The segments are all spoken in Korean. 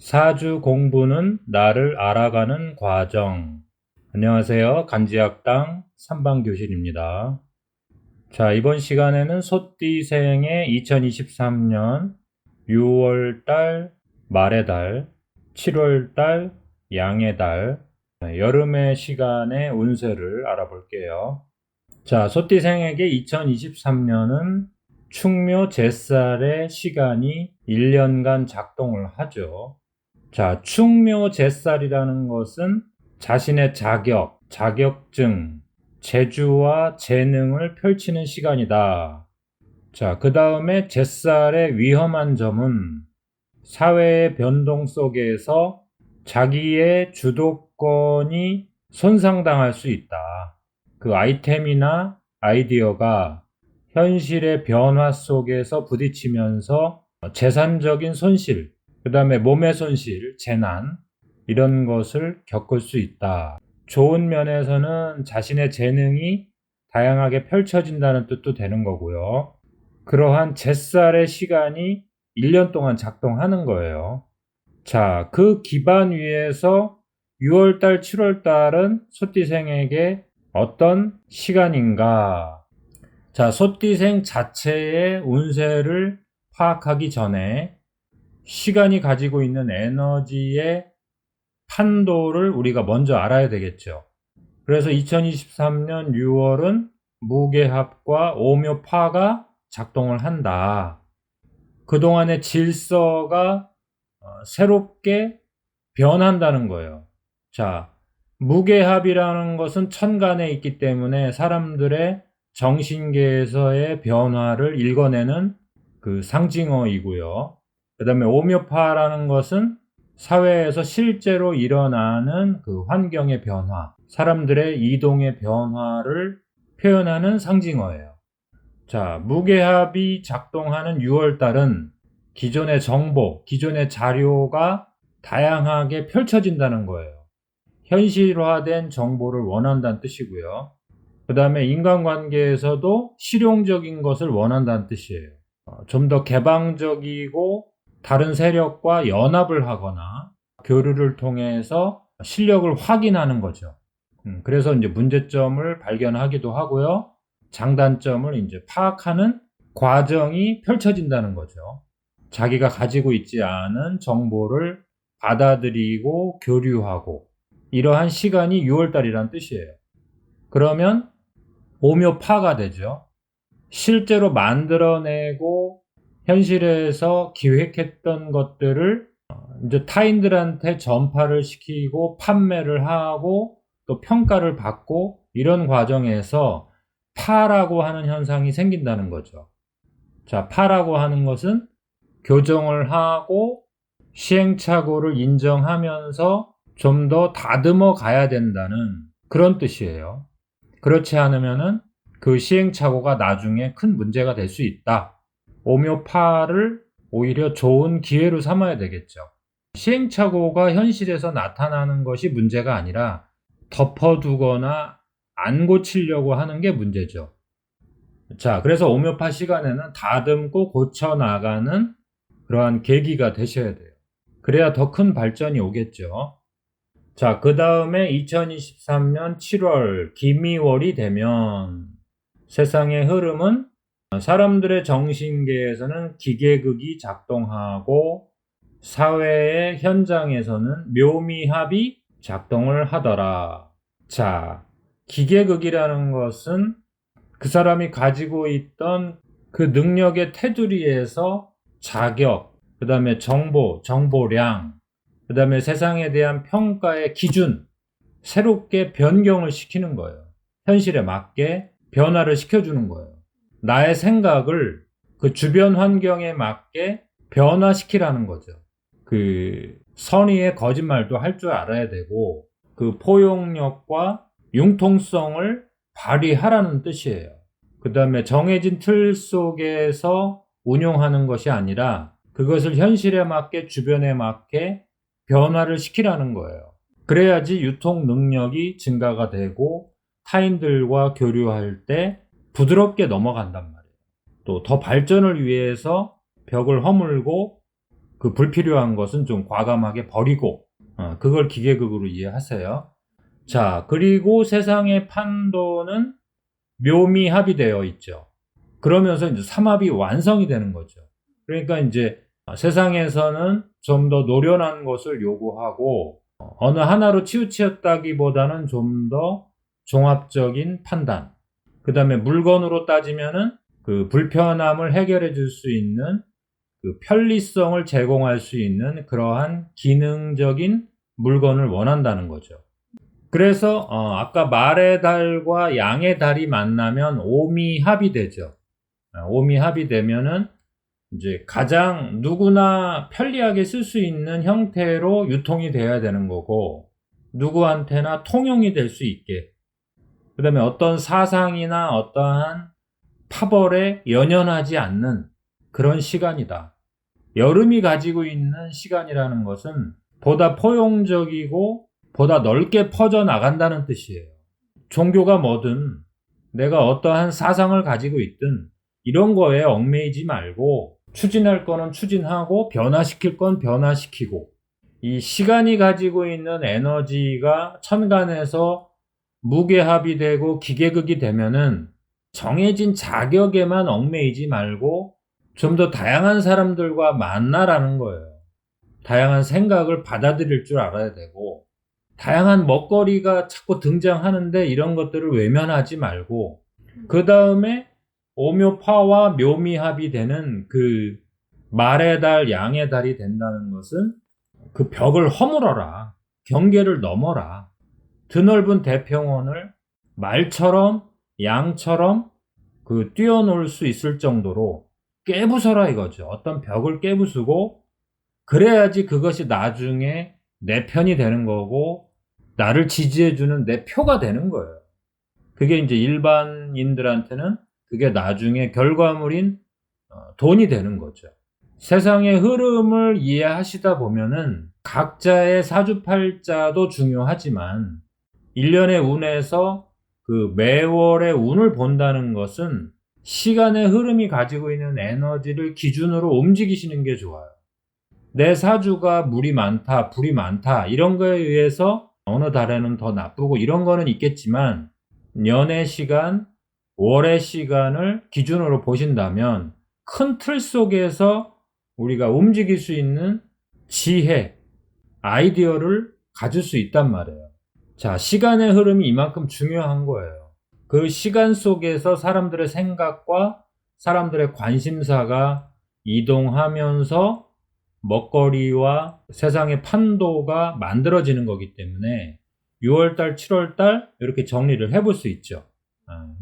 사주 공부는 나를 알아가는 과정. 안녕하세요. 간지학당 3반 교실입니다. 자, 이번 시간에는 소띠생의 2023년 6월 달, 말의 달, 7월 달, 양의 달, 여름의 시간의 운세를 알아볼게요. 자, 소띠생에게 2023년은 충묘 제살의 시간이 1년간 작동을 하죠. 자, 충묘 제살이라는 것은 자신의 자격, 자격증, 재주와 재능을 펼치는 시간이다. 자, 그 다음에 제살의 위험한 점은 사회의 변동 속에서 자기의 주도권이 손상당할 수 있다. 그 아이템이나 아이디어가 현실의 변화 속에서 부딪히면서 재산적인 손실, 그 다음에 몸의 손실, 재난, 이런 것을 겪을 수 있다. 좋은 면에서는 자신의 재능이 다양하게 펼쳐진다는 뜻도 되는 거고요. 그러한 제살의 시간이 1년 동안 작동하는 거예요. 자, 그 기반 위에서 6월달, 7월달은 소띠생에게 어떤 시간인가? 자, 소띠생 자체의 운세를 파악하기 전에 시간이 가지고 있는 에너지의 판도를 우리가 먼저 알아야 되겠죠. 그래서 2023년 6월은 무게합과 오묘파가 작동을 한다. 그동안의 질서가 어, 새롭게 변한다는 거예요. 자, 무게합이라는 것은 천간에 있기 때문에 사람들의 정신계에서의 변화를 읽어내는 그 상징어이고요. 그 다음에 오묘파라는 것은 사회에서 실제로 일어나는 그 환경의 변화, 사람들의 이동의 변화를 표현하는 상징어예요. 자, 무게합이 작동하는 6월달은 기존의 정보, 기존의 자료가 다양하게 펼쳐진다는 거예요. 현실화된 정보를 원한다는 뜻이고요. 그 다음에 인간관계에서도 실용적인 것을 원한다는 뜻이에요. 어, 좀더 개방적이고 다른 세력과 연합을 하거나 교류를 통해서 실력을 확인하는 거죠. 음, 그래서 이제 문제점을 발견하기도 하고요. 장단점을 이제 파악하는 과정이 펼쳐진다는 거죠. 자기가 가지고 있지 않은 정보를 받아들이고 교류하고 이러한 시간이 6월달이란 뜻이에요. 그러면 오묘파가 되죠. 실제로 만들어내고 현실에서 기획했던 것들을 이제 타인들한테 전파를 시키고 판매를 하고 또 평가를 받고 이런 과정에서 파라고 하는 현상이 생긴다는 거죠. 자, 파라고 하는 것은 교정을 하고 시행착오를 인정하면서 좀 더 다듬어 가야 된다는 그런 뜻이에요. 그렇지 않으면은 그 시행착오가 나중에 큰 문제가 될 수 있다. 오묘파를 오히려 좋은 기회로 삼아야 되겠죠. 시행착오가 현실에서 나타나는 것이 문제가 아니라 덮어두거나 안 고치려고 하는 게 문제죠. 자, 그래서 오묘파 시간에는 다듬고 고쳐나가는 그러한 계기가 되셔야 돼요. 그래야 더 큰 발전이 오겠죠. 자, 그 다음에 2023년 7월 기미월이 되면 세상의 흐름은 사람들의 정신계에서는 기계극이 작동하고 사회의 현장에서는 묘미합이 작동을 하더라. 자, 기계극이라는 것은 그 사람이 가지고 있던 그 능력의 테두리에서 자격, 그 다음에 정보, 정보량, 그 다음에 세상에 대한 평가의 기준, 새롭게 변경을 시키는 거예요. 현실에 맞게 변화를 시켜주는 거예요. 나의 생각을 그 주변 환경에 맞게 변화시키라는 거죠. 그 선의의 거짓말도 할 줄 알아야 되고 그 포용력과 융통성을 발휘하라는 뜻이에요. 그 다음에 정해진 틀 속에서 운용하는 것이 아니라 그것을 현실에 맞게 주변에 맞게 변화를 시키라는 거예요. 그래야지 유통 능력이 증가가 되고 타인들과 교류할 때 부드럽게 넘어간단 말이에요. 또 더 발전을 위해서 벽을 허물고 그 불필요한 것은 좀 과감하게 버리고 어, 그걸 기계극으로 이해하세요. 자, 그리고 세상의 판도는 묘미 합의되어 있죠. 그러면서 이제 삼합이 완성이 되는 거죠. 그러니까 이제 세상에서는 좀 더 노련한 것을 요구하고 어느 하나로 치우치었다기보다는 좀 더 종합적인 판단. 그 다음에 물건으로 따지면은 그 불편함을 해결해 줄 수 있는 그 편리성을 제공할 수 있는 그러한 기능적인 물건을 원한다는 거죠. 그래서 어, 아까 말의 달과 양의 달이 만나면 오미합이 되죠. 아, 오미합이 되면은 이제 가장 누구나 편리하게 쓸 수 있는 형태로 유통이 돼야 되는 거고 누구한테나 통용이 될 수 있게 그 다음에 어떤 사상이나 어떠한 파벌에 연연하지 않는 그런 시간이다. 여름이 가지고 있는 시간이라는 것은 보다 포용적이고 보다 넓게 퍼져 나간다는 뜻이에요. 종교가 뭐든 내가 어떠한 사상을 가지고 있든 이런 거에 얽매이지 말고 추진할 거는 추진하고 변화시킬 건 변화시키고 이 시간이 가지고 있는 에너지가 천간에서 무게합이 되고 기계극이 되면은 정해진 자격에만 얽매이지 말고 좀 더 다양한 사람들과 만나라는 거예요. 다양한 생각을 받아들일 줄 알아야 되고 다양한 먹거리가 자꾸 등장하는데 이런 것들을 외면하지 말고 그 다음에 오묘파와 묘미합이 되는 그 말의 달, 양의 달이 된다는 것은 그 벽을 허물어라. 경계를 넘어라. 드넓은 대평원을 말처럼 양처럼 그 뛰어놀 수 있을 정도로 깨부숴라 이거죠. 어떤 벽을 깨부수고 그래야지 그것이 나중에 내 편이 되는 거고 나를 지지해주는 내 표가 되는 거예요. 그게 이제 일반인들한테는 그게 나중에 결과물인 어, 돈이 되는 거죠. 세상의 흐름을 이해하시다 보면은 각자의 사주팔자도 중요하지만 1년의 운에서 그 매월의 운을 본다는 것은 시간의 흐름이 가지고 있는 에너지를 기준으로 움직이시는 게 좋아요. 내 사주가 물이 많다, 불이 많다, 이런 거에 의해서 어느 달에는 더 나쁘고 이런 거는 있겠지만 년의 시간, 월의 시간을 기준으로 보신다면 큰 틀 속에서 우리가 움직일 수 있는 지혜, 아이디어를 가질 수 있단 말이에요. 자, 시간의 흐름이 이만큼 중요한 거예요. 그 시간 속에서 사람들의 생각과 사람들의 관심사가 이동하면서 먹거리와 세상의 판도가 만들어지는 거기 때문에 6월달, 7월달 이렇게 정리를 해볼 수 있죠.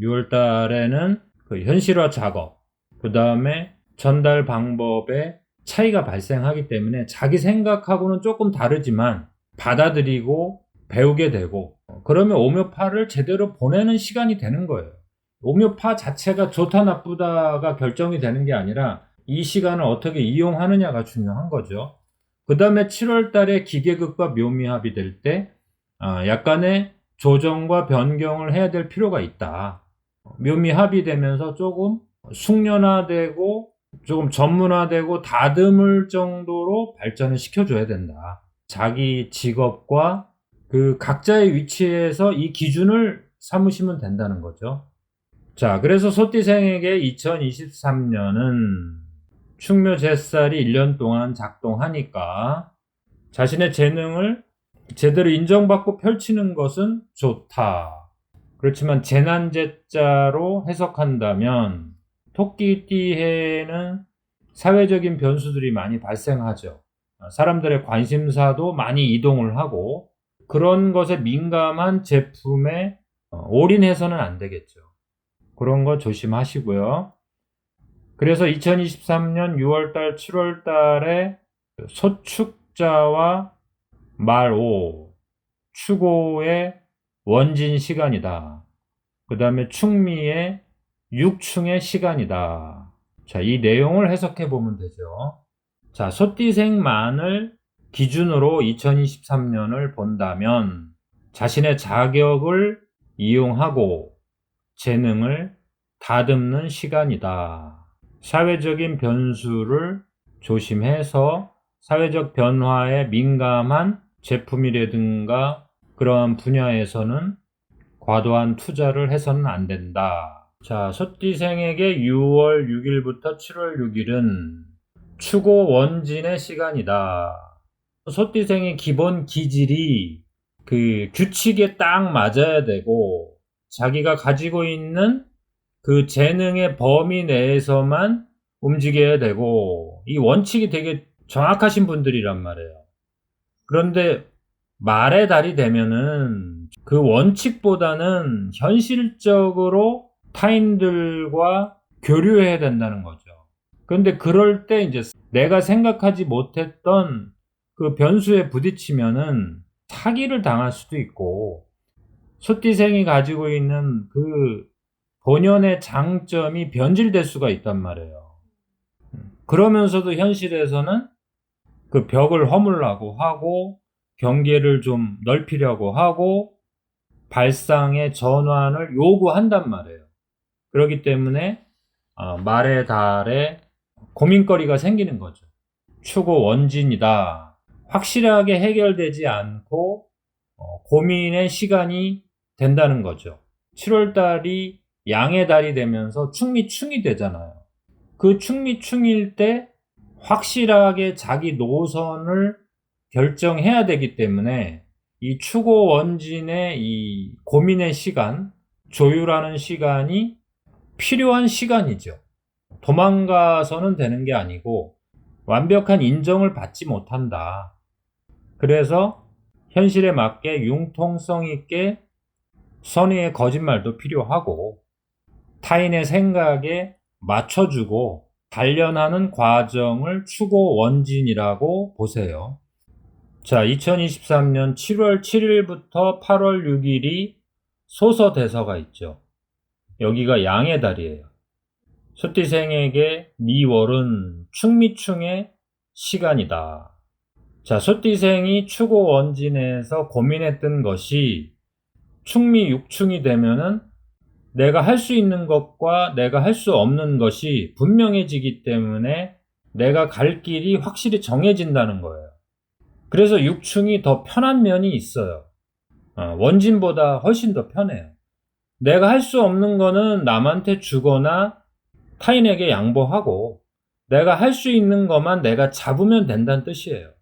6월달에는 아, 그 현실화 작업, 그 다음에 전달 방법에 차이가 발생하기 때문에 자기 생각하고는 조금 다르지만 받아들이고 배우게 되고 그러면 오묘파를 제대로 보내는 시간이 되는 거예요. 오묘파 자체가 좋다 나쁘다가 결정이 되는 게 아니라 이 시간을 어떻게 이용하느냐가 중요한 거죠. 그 다음에 7월 달에 기계극과 묘미합이 될때 아, 약간의 조정과 변경을 해야 될 필요가 있다. 묘미합이 되면서 조금 숙련화되고 조금 전문화되고 다듬을 정도로 발전을 시켜줘야 된다. 자기 직업과 그 각자의 위치에서 이 기준을 삼으시면 된다는 거죠. 자, 그래서 소띠생에게 2023년은 충묘 제 살이 1년 동안 작동하니까 자신의 재능을 제대로 인정받고 펼치는 것은 좋다. 그렇지만 재난제자로 해석한다면 토끼띠해에는 사회적인 변수들이 많이 발생하죠. 사람들의 관심사도 많이 이동을 하고 그런 것에 민감한 제품에 올인해서는 안 되겠죠. 그런 거 조심하시고요. 그래서 2023년 6월달, 7월달에 소축자와 말오, 추고의 원진 시간이다. 그 다음에 충미의 육충의 시간이다. 자, 이 내용을 해석해 보면 되죠. 자, 소띠생만을 기준으로 2023년을 본다면 자신의 자격을 이용하고 재능을 다듬는 시간이다. 사회적인 변수를 조심해서 사회적 변화에 민감한 제품이라든가 그러한 분야에서는 과도한 투자를 해서는 안 된다. 자, 소띠생에게 6월 6일부터 7월 6일은 추고 원진의 시간이다. 소띠생의 기본 기질이 그 규칙에 딱 맞아야 되고 자기가 가지고 있는 그 재능의 범위 내에서만 움직여야 되고 이 원칙이 되게 정확하신 분들이란 말이에요. 그런데 말의 달이 되면은 그 원칙보다는 현실적으로 타인들과 교류해야 된다는 거죠. 그런데 그럴 때 이제 내가 생각하지 못했던 그 변수에 부딪히면은 사기를 당할 수도 있고 소띠생이 가지고 있는 그 본연의 장점이 변질될 수가 있단 말이에요. 그러면서도 현실에서는 그 벽을 허물라고 하고 경계를 좀 넓히려고 하고 발상의 전환을 요구한단 말이에요. 그렇기 때문에 어, 말의 달에 고민거리가 생기는 거죠. 추고 원진이다. 확실하게 해결되지 않고 어, 고민의 시간이 된다는 거죠. 7월 달이 양의 달이 되면서 충미충이 되잖아요. 그 충미충일 때 확실하게 자기 노선을 결정해야 되기 때문에 이 추고 원진의 이 고민의 시간, 조율하는 시간이 필요한 시간이죠. 도망가서는 되는 게 아니고 완벽한 인정을 받지 못한다. 그래서 현실에 맞게 융통성 있게 선의의 거짓말도 필요하고 타인의 생각에 맞춰주고 단련하는 과정을 추고 원진이라고 보세요. 자, 2023년 7월 7일부터 8월 6일이 소서 대서가 있죠. 여기가 양의 달이에요. 소띠생에게 미월은 충미충의 시간이다. 자, 소띠생이 추고 원진에서 고민했던 것이 충미 육충이 되면은 내가 할 수 있는 것과 내가 할 수 없는 것이 분명해지기 때문에 내가 갈 길이 확실히 정해진다는 거예요. 그래서 육충이 더 편한 면이 있어요. 어, 원진보다 훨씬 더 편해요. 내가 할 수 없는 거는 남한테 주거나 타인에게 양보하고 내가 할 수 있는 것만 내가 잡으면 된다는 뜻이에요.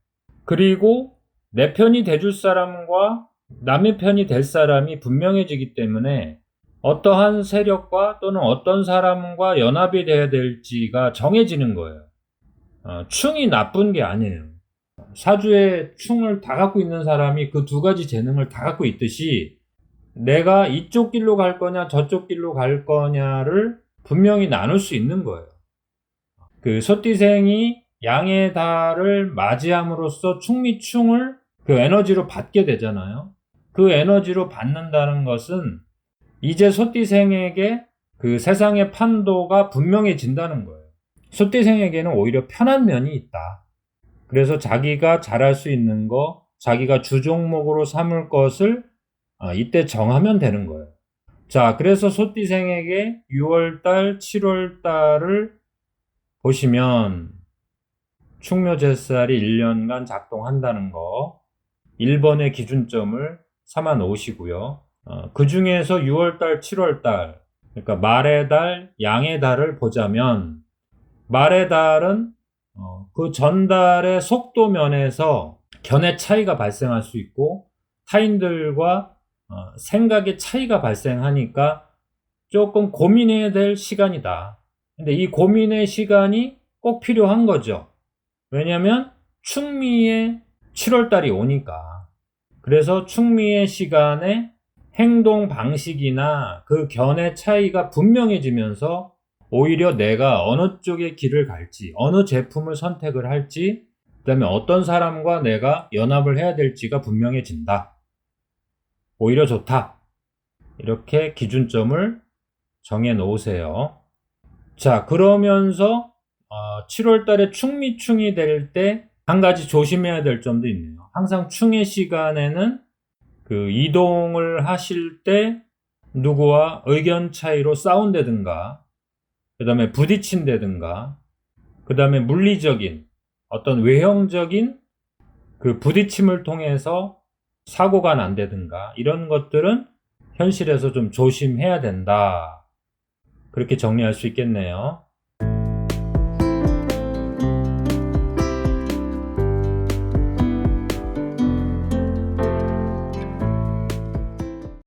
그리고 내 편이 돼줄 사람과 남의 편이 될 사람이 분명해지기 때문에 어떠한 세력과 또는 어떤 사람과 연합이 돼야 될지가 정해지는 거예요. 어, 충이 나쁜 게 아니에요. 사주에 충을 다 갖고 있는 사람이 그 두 가지 재능을 다 갖고 있듯이 내가 이쪽 길로 갈 거냐 저쪽 길로 갈 거냐를 분명히 나눌 수 있는 거예요. 그 소띠생이 양의 달을 맞이함으로써 충미충을 그 에너지로 받게 되잖아요. 그 에너지로 받는다는 것은 이제 소띠생에게 그 세상의 판도가 분명해진다는 거예요. 소띠생에게는 오히려 편한 면이 있다. 그래서 자기가 잘할 수 있는 거, 자기가 주종목으로 삼을 것을 아, 이때 정하면 되는 거예요. 자, 그래서 소띠생에게 6월달, 7월달을 보시면 충묘제살이 1년간 작동한다는 거 1번의 기준점을 삼아 놓으시고요. 어, 그 중에서 6월달, 7월달 그러니까 말의 달, 양의 달을 보자면 말의 달은 어, 그 전달의 속도 면에서 견해 차이가 발생할 수 있고 타인들과 어, 생각의 차이가 발생하니까 조금 고민해야 될 시간이다. 근데 이 고민의 시간이 꼭 필요한 거죠. 왜냐면 충미의 7월달이 오니까. 그래서 충미의 시간에 행동 방식이나 그 견해 차이가 분명해지면서 오히려 내가 어느 쪽의 길을 갈지, 어느 제품을 선택을 할지, 그 다음에 어떤 사람과 내가 연합을 해야 될지가 분명해진다. 오히려 좋다. 이렇게 기준점을 정해 놓으세요. 자, 그러면서 7월 달에 충미충이 될 때 한 가지 조심해야 될 점도 있네요. 항상 충의 시간에는 그 이동을 하실 때 누구와 의견 차이로 싸운다든가, 그 다음에 부딪힌다든가, 그 다음에 물리적인 어떤 외형적인 그 부딪힘을 통해서 사고가 난다든가 이런 것들은 현실에서 좀 조심해야 된다. 그렇게 정리할 수 있겠네요.